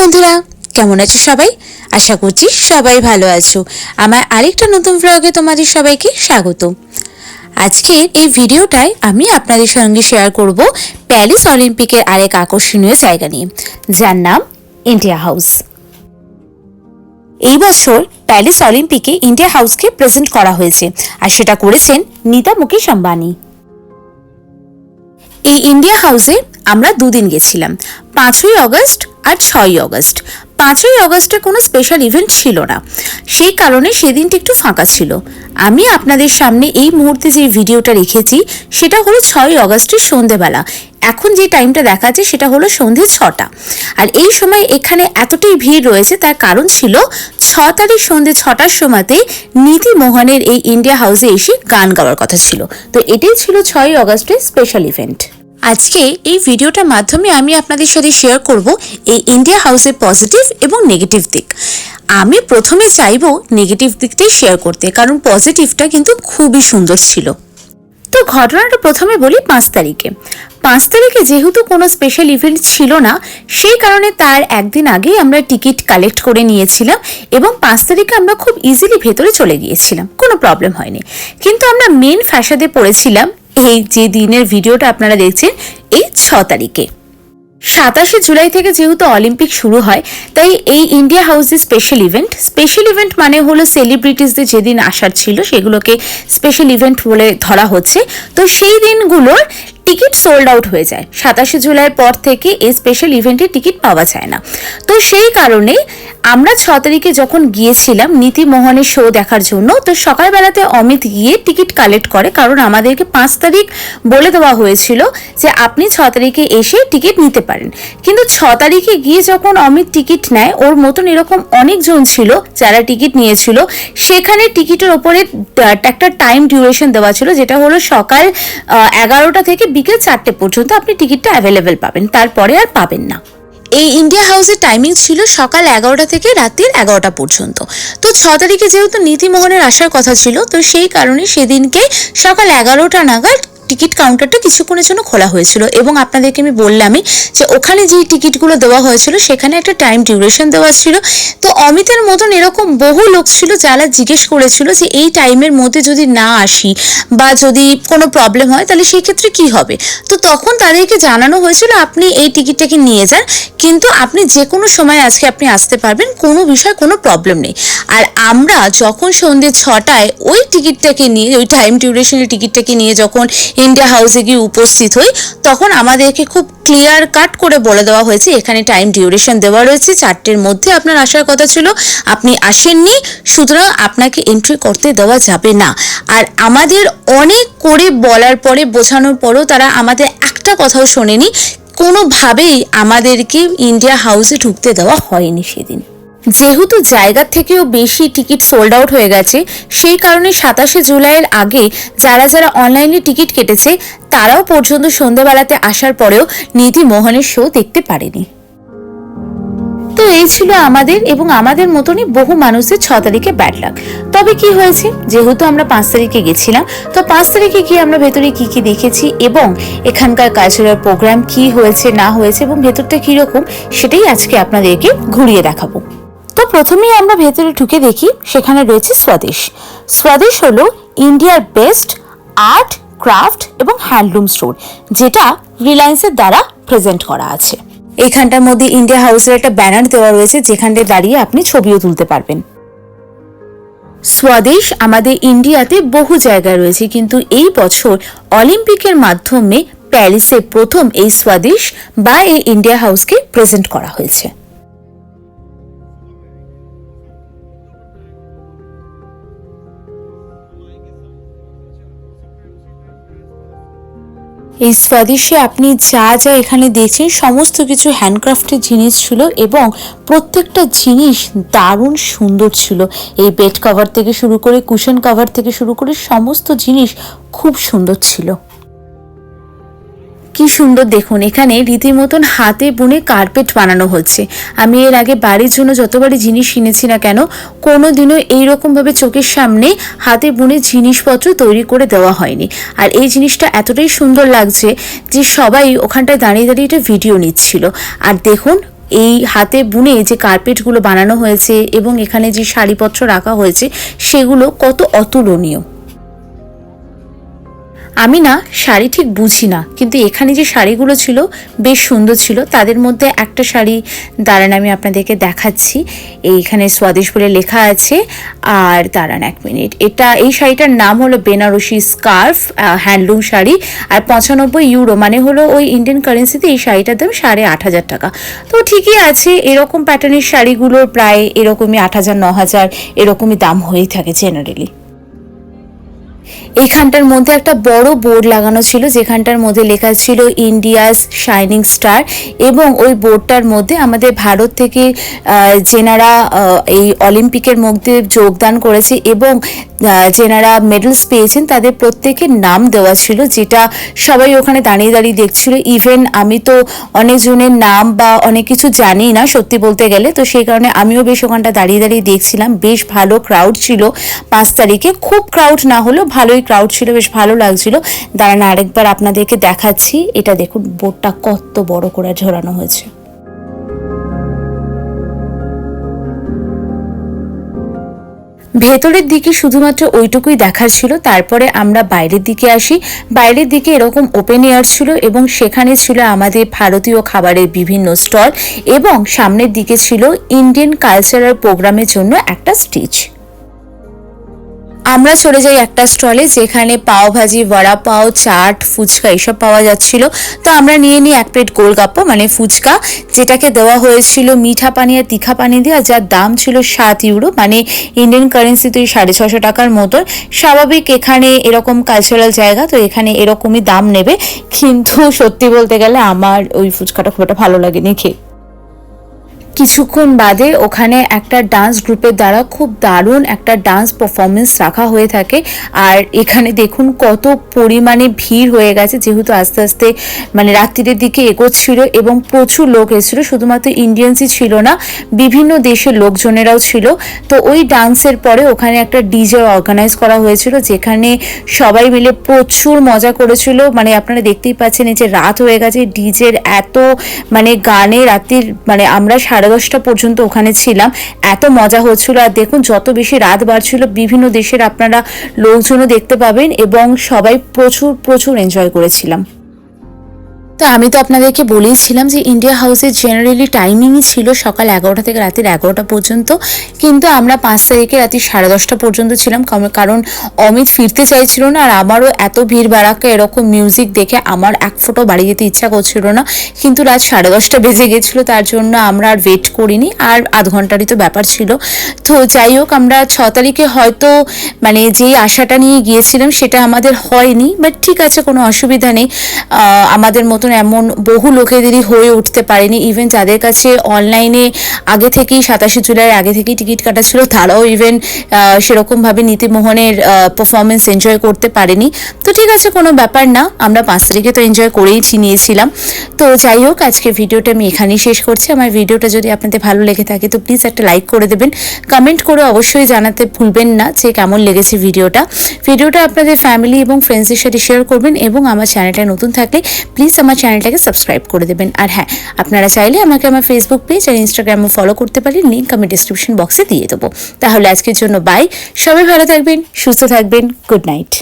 বন্ধুরা, কেমন আছো সবাই? আশা করছি সবাই ভালো আছো। আমার আরেকটা নতুন ব্লগে তোমাদের সবাইকে স্বাগত। আজকের এই ভিডিওটায় আমি আপনাদের সঙ্গে শেয়ার করব প্যারিস অলিম্পিকের আরেক আকর্ষণীয় জায়গা নিয়ে, যার নাম ইন্ডিয়া হাউস এই বছর প্যারিস অলিম্পিকে ইন্ডিয়া হাউসকে প্রেজেন্ট করা হয়েছে, আর সেটা করেছেন নিতা মুকেশ আম্বানি। এই ইন্ডিয়া হাউসে আমরা দুদিন গেছিলাম, পাঁচই অগস্ট আর ছয়ই অগস্ট। পাঁচই অগস্টে কোনো স্পেশাল ইভেন্ট ছিল না। সেই কারণে সেদিনটা একটু ফাঁকা ছিল। আমি আপনাদের সামনে এই মুহূর্তে যে ভিডিওটা রেখেছি, সেটা হলো ছয়ই অগস্টের সন্ধেবেলা। এখন যে টাইমটা দেখাচ্ছে, সেটা হলো সন্ধে ছটা। আর এই সময় এখানে এতটাই ভিড় রয়েছে, তার কারণ ছিল ছ তারিখ সন্ধে ছটার সময়তে নীতি মোহনের এই ইন্ডিয়া হাউসে এসে গান গাওয়ার কথা ছিল। তো এটাই ছিল ছয়ই অগস্টের স্পেশাল ইভেন্ট আজকে এই ভিডিওটার মাধ্যমে আমি আপনাদের সাথে শেয়ার করব এই ইন্ডিয়া হাউসের পজিটিভ এবং নেগেটিভ দিক। আমি প্রথমে চাইব নেগেটিভ দিকটাই শেয়ার করতে, কারণ পজিটিভটা কিন্তু খুবই সুন্দর ছিল। তো ঘটনাটা প্রথমে বলি পাঁচ তারিখে। পাঁচ তারিখে যেহেতু কোনো স্পেশাল ইভেন্ট ছিল না, সেই কারণে তার একদিন আগেই আমরা টিকিট কালেক্ট করে নিয়েছিলাম এবং পাঁচ তারিখে আমরা খুব ইজিলি ভেতরে চলে গিয়েছিলাম, কোনো প্রবলেম হয়নি। কিন্তু আমরা মেন ফ্যাসাদে পড়েছিলাম এই যে দিনের ভিডিওটা আপনারা দেখছেন, এই ছ তারিখে। সাতাশে জুলাই থেকে যেহেতু অলিম্পিক শুরু হয়, তাই এই ইন্ডিয়া হাউসে স্পেশাল ইভেন্ট স্পেশাল ইভেন্ট মানে হলো সেলিব্রিটিসদের যেদিন আসার ছিল, সেগুলোকে স্পেশাল ইভেন্ট বলে ধরা হচ্ছে। তো সেই দিনগুলোর টিকিট সোল্ড আউট হয়ে যায়। সাতাশে জুলাইয়ের পর থেকে এই স্পেশাল ইভেন্টের টিকিট পাওয়া যায় না। তো সেই কারণে আমরা ছ তারিখে যখন গিয়েছিলাম নীতি মোহনের শো দেখার জন্য, তো সকালবেলাতে অমিত গিয়ে টিকিট কালেক্ট করে। কারণ আমাদেরকে পাঁচ তারিখ বলে দেওয়া হয়েছিল যে আপনি ছ তারিখে এসে টিকিট নিতে পারেন। কিন্তু ছ তারিখে গিয়ে যখন অমিত টিকিট নেয়, ওর মতন এরকম অনেকজন ছিল যারা টিকিট নিয়েছিল। সেখানে টিকিটের ওপরে একটা টাইম ডিউরেশন দেওয়া ছিল, যেটা হলো সকাল এগারোটা থেকে বিকেল চারটে পর্যন্ত আপনি টিকিটটা অ্যাভেলেবেল পাবেন, তারপরে আর পাবেন না। এই ইন্ডিয়া হাউসের টাইমিং ছিল সকাল এগারোটা থেকে রাত্রির এগারোটা পর্যন্ত। তো ছ তারিখে যেহেতু নীতিমোহনের আসার কথা ছিল, তো সেই কারণে সেদিনকে সকাল এগারোটা নাগাদ টিকিট কাউন্টারটা কিছুক্ষণের জন্য খোলা হয়েছিল এবং আপনাদেরকে আমি বললামই যে ওখানে যে টিকিটগুলো দেওয়া হয়েছিল, সেখানে একটা টাইম ডিউরেশন দেওয়া ছিল। তো অমিতের মতন এরকম বহু লোক ছিল যারা জিজ্ঞেস করেছিল যে এই টাইমের মধ্যে যদি না আসি বা যদি কোনো প্রবলেম হয়, তাহলে সেই ক্ষেত্রে কি হবে? তো তখন তাদেরকে জানানো হয়েছিল, আপনি এই টিকিটটাকে নিয়ে যান, কিন্তু আপনি যে কোনো সময় আজকে আপনি আসতে পারবেন, কোনো বিষয় কোনো প্রবলেম নেই। আর আমরা যখন সন্ধ্যে ছটায় ওই টিকিটটাকে নিয়ে, ওই টাইম ডিউরেশনের টিকিটটাকে নিয়ে যখন ইন্ডিয়া হাউসে গিয়ে উপস্থিত হই। তখন আমাদেরকে খুব ক্লিয়ার কাট করে বলে দেওয়া হয়েছে। এখানে টাইম ডিউরেশন দেওয়া রয়েছে। চারটের মধ্যে আপনার আসার কথা ছিল। আপনি আসেননি। সুতরাং আপনাকে এন্ট্রি করতে দেওয়া যাবে না। আর আমাদের অনেক করে বলার পরে, বোঝানোর পরেও তারা আমাদের একটা কথাও শোনেনি। কোনোভাবেই আমাদেরকে ইন্ডিয়া হাউসে ঢুকতে দেওয়া হয়নি সেদিন। যেহেতু জায়গার থেকেও বেশি টিকিট সোল্ড আউট হয়ে গেছে, সেই কারণে সাতাশে জুলাইয়ের আগে যারা যারা অনলাইনে টিকিট কেটেছে, তারাও পর্যন্ত সন্ধ্যাবেলাতে আসার পরেও নীতি মোহনের শো দেখতে পারেনি। তো এই ছিল আমাদের এবং আমাদের মতনই বহু মানুষের ছ তারিখে ব্যাড লাক তবে কি হয়েছে? যেহেতু আমরা পাঁচ তারিখে গেছিলাম, তো পাঁচ তারিখে গিয়ে আমরা ভেতরে কি কি দেখেছি এবং এখানকার কালচারাল প্রোগ্রাম কি হয়েছে, না হয়েছে এবং ভেতরটা কীরকম, সেটাই আজকে আপনাদেরকে ঘুরিয়ে দেখাবো। প্রথমেই আমরা ভেতরে ঢুকে দেখি, সেখানে রয়েছে স্বদেশ। স্বদেশ হলো ইন্ডিয়ার বেস্ট আর্ট, ক্রাফট এবং হ্যান্ডলুম স্টোর, যেটা রিলায়েন্সের দ্বারা প্রেজেন্ট করা আছে। এখানটার মধ্যে ইন্ডিয়া হাউসের একটা ব্যানার দেওয়া রয়েছে, যেখানটায় দাঁড়িয়ে আপনি ছবিও তুলতে পারবেন। স্বদেশ আমাদের ইন্ডিয়াতে বহু জায়গায় রয়েছে, কিন্তু এই বছর অলিম্পিকের মাধ্যমে প্যারিসে প্রথম এই স্বদেশ বা এই ইন্ডিয়া হাউসকে প্রেজেন্ট করা হয়েছে। এই স্বদেশে আপনি যা যা এখানে দেখছেন, সমস্ত কিছু হ্যান্ডক্রাফটের জিনিস ছিল এবং প্রত্যেকটা জিনিস দারুণ সুন্দর ছিল। এই বেড কভার থেকে শুরু করে কুশন কভার থেকে শুরু করে সমস্ত জিনিস খুব সুন্দর ছিল। কি সুন্দর দেখুন, এখানে রীতিমতন হাতে বুনে কার্পেট বানানো হচ্ছে। আমি এর আগে বাড়ির জন্য যতবারই জিনিস কিনেছি না কেন কোনো দিনও এইরকমভাবে চোখের সামনে হাতে বুনে জিনিসপত্র তৈরি করে দেওয়া হয়নি। আর এই জিনিসটা এতটাই সুন্দর লাগছে যে সবাই ওখানটায় দাঁড়িয়ে দাঁড়িয়ে এটা ভিডিও নিচ্ছিল। আর দেখুন, এই হাতে বুনে যে কার্পেটগুলো বানানো হয়েছে এবং এখানে যে শাড়িপত্র রাখা হয়েছে, সেগুলো কত অতুলনীয়। আমি না শাড়ি ঠিক বুঝি না, কিন্তু এখানে যে শাড়িগুলো ছিল বেশ সুন্দর ছিল। তাদের মধ্যে একটা শাড়ি দাঁড়ান, আমি আপনাদেরকে দেখাচ্ছি। এইখানে স্বাদেশ বলে লেখা আছে। আর দাঁড়ান এক মিনিট, এটা এই শাড়িটার নাম হলো বেনারসি স্কার্ফ হ্যান্ডলুম শাড়ি। আর পঁচানব্বই ইউরো মানে হলো ওই ইন্ডিয়ান কারেন্সিতে এই শাড়িটার দাম সাড়ে আট হাজার টাকা। তো ঠিকই আছে, এরকম প্যাটার্নের শাড়িগুলোর প্রায় এরকমই আট হাজার, ন হাজার, এরকমই দাম হয়েই থাকে জেনারেলি এইখানটার মধ্যে একটা বড় বোর্ড লাগানো ছিল, যেখানটার মধ্যে লেখা ছিল ইন্ডিয়াস শাইনিং স্টার এবং ওই বোর্ডটার মধ্যে আমাদের ভারত থেকে যেনারা এই অলিম্পিকের মধ্যে যোগদান করেছে এবং যেনারা মেডেলস পেয়েছেন, তাদের প্রত্যেকের নাম দেওয়া ছিল, যেটা সবাই ওখানে দাঁড়িয়ে দাঁড়িয়ে দেখছিল। ইভেন আমি তো অনেকজনের নাম বা অনেক কিছু জানি না, সত্যি বলতে গেলে। তো সেই কারণে আমিও বেশ ওখানটা দাঁড়িয়ে দাঁড়িয়ে দেখছিলাম। বেশ ভালো ক্রাউড ছিল পাঁচ তারিখে। খুব ক্রাউড না হলেও ভালোই ক্রাউড ছিল, বেশ ভালো লাগছিল। দাঁড়ান, আরেকবার আপনাদেরকে দেখাচ্ছি। এটা দেখুন বোর্ডটা কত বড় করে ঝোলানো হয়েছে। ভেতরের দিকে শুধুমাত্র ওইটুকুই দেখার ছিল, তারপরে আমরা বাইরের দিকে আসি। বাইরের দিকে এরকম ওপেন এয়ার ছিল এবং সেখানে ছিল আমাদের ভারতীয় খাবারের বিভিন্ন স্টল এবং সামনের দিকে ছিল ইন্ডিয়ান কালচারাল প্রোগ্রামের জন্য একটা স্টেজ আমরা চলে যাই একটা স্টলে যেখানে পাও ভাজি, বড়া পাও, চাট, ফুচকা এসব পাওয়া যাচ্ছিল। তো আমরা নিয়ে নিই এক প্লেট গোলগাপ্পা মানে ফুচকা, যেটাকে দেওয়া হয়েছিল মিঠা পানি আর তিখা পানি দিয়ে আর যার দাম ছিল সাত ইউরো মানে ইন্ডিয়ান কারেন্সি কারেন্সিতে সাড়ে ছশো টাকার মতন। স্বাভাবিক এখানে এরকম কালচারাল জায়গা, তো এখানে এরকমই দাম নেবে। কিন্তু সত্যি বলতে গেলে আমার ওই ফুচকাটা খুব একটা ভালো লাগেনি খেয়ে। কিছুক্ষণ বাদে ওখানে একটা ডান্স গ্রুপের দ্বারা খুব দারুণ একটা ডান্স পারফরমেন্স রাখা হয়ে থাকে। আর এখানে দেখুন কত পরিমাণে ভিড় হয়ে গেছে, যেহেতু আস্তে আস্তে মানে রাত্রির দিকে এগোচ্ছিল এবং প্রচুর লোক এসেছিল, শুধুমাত্র ইন্ডিয়ানসই ছিল না, বিভিন্ন দেশের লোকজনেরাও ছিল। তো ওই ডান্সের পরে ওখানে একটা ডিজে অর্গানাইজ করা হয়েছিল, যেখানে সবাই মিলে প্রচুর মজা করেছিল। মানে আপনারা দেখতেই পাচ্ছেন এই যে রাত হয়ে গেছে ডিজের এত মানে গানে রাত্রির মানে আমরা সাড়ে দশটা পর্যন্ত ওখানে ছিলাম। এত মজা হচ্ছিল। আর দেখুন, যত বেশি রাত বাড়ছিল, বিভিন্ন দেশের আপনারা লোকজনও দেখতে পাবেন এবং সবাই প্রচুর প্রচুর এনজয় করেছিলাম। তো আমি তো আপনাদেরকে বলেইছিলাম যে ইন্ডিয়া হাউসের জেনারেলি টাইমিংই ছিল সকাল এগারোটা থেকে রাতের এগারোটা পর্যন্ত। কিন্তু আমরা পাঁচ তারিখে রাতে সাড়ে দশটা পর্যন্ত ছিলাম, কারণ- অমিত ফিরতে চাইছিল না আর আমারও এত ভিড় বাড়াকে এরকম মিউজিক দেখে আমার এক ফোটো বাড়ি যেতে ইচ্ছা করছিল না। কিন্তু রাত সাড়ে দশটা বেজে গেছিল, তার জন্য আমরা আর ওয়েট করিনি। আর আধ ঘন্টারই তো ব্যাপার ছিল। তো যাই হোক, আমরা ছ তারিখে হয়তো মানে যেই আশাটা নিয়ে গিয়েছিলাম সেটা আমাদের হয়নি বাট ঠিক আছে, কোনো অসুবিধা নেই। আমাদের আমাদের মতন এমন বহু লোকেদেরই হয়ে উঠতে পারেনি। ইভেন যাদের কাছে অনলাইনে আগে থেকেই সাতাশে জুলাই আগে থেকেই টিকিট কাটা ছিল, তারাও ইভেন সেরকমভাবে নীতিমোহনের পারফরমেন্স এনজয় করতে পারেনি। তো ঠিক আছে, কোনো ব্যাপার না, আমরা পাঁচ তারিখে তো এনজয় করেই নিয়েছিলাম তো যাই হোক, আজকে ভিডিওটা আমি এখানেই শেষ করছি। আমার ভিডিওটা যদি আপনাদের ভালো লেগে থাকে, তো প্লিজ একটা লাইক করে দেবেন। কমেন্ট করে অবশ্যই জানাতে ভুলবেন না যে কেমন লেগেছে ভিডিওটা। ভিডিওটা আপনাদের ফ্যামিলি এবং ফ্রেন্ডসদের সাথে শেয়ার করবেন এবং আমার চ্যানেলটা নতুন থাকলে প্লিজ আমার চ্যানেলটাকে সাবস্ক্রাইব করে দেবেন। আর হ্যাঁ আপনারা চাইলে আমাকে আমার ফেসবুক পেজ আর ইনস্টাগ্রামও ফলো করতে পারেন লিঙ্ক আমি ডিসক্রিপশন বক্সে দিয়ে দেবো। তাহলে আজকের জন্য বাই সবাই ভালো থাকবেন, সুস্থ থাকবেন গুড নাইট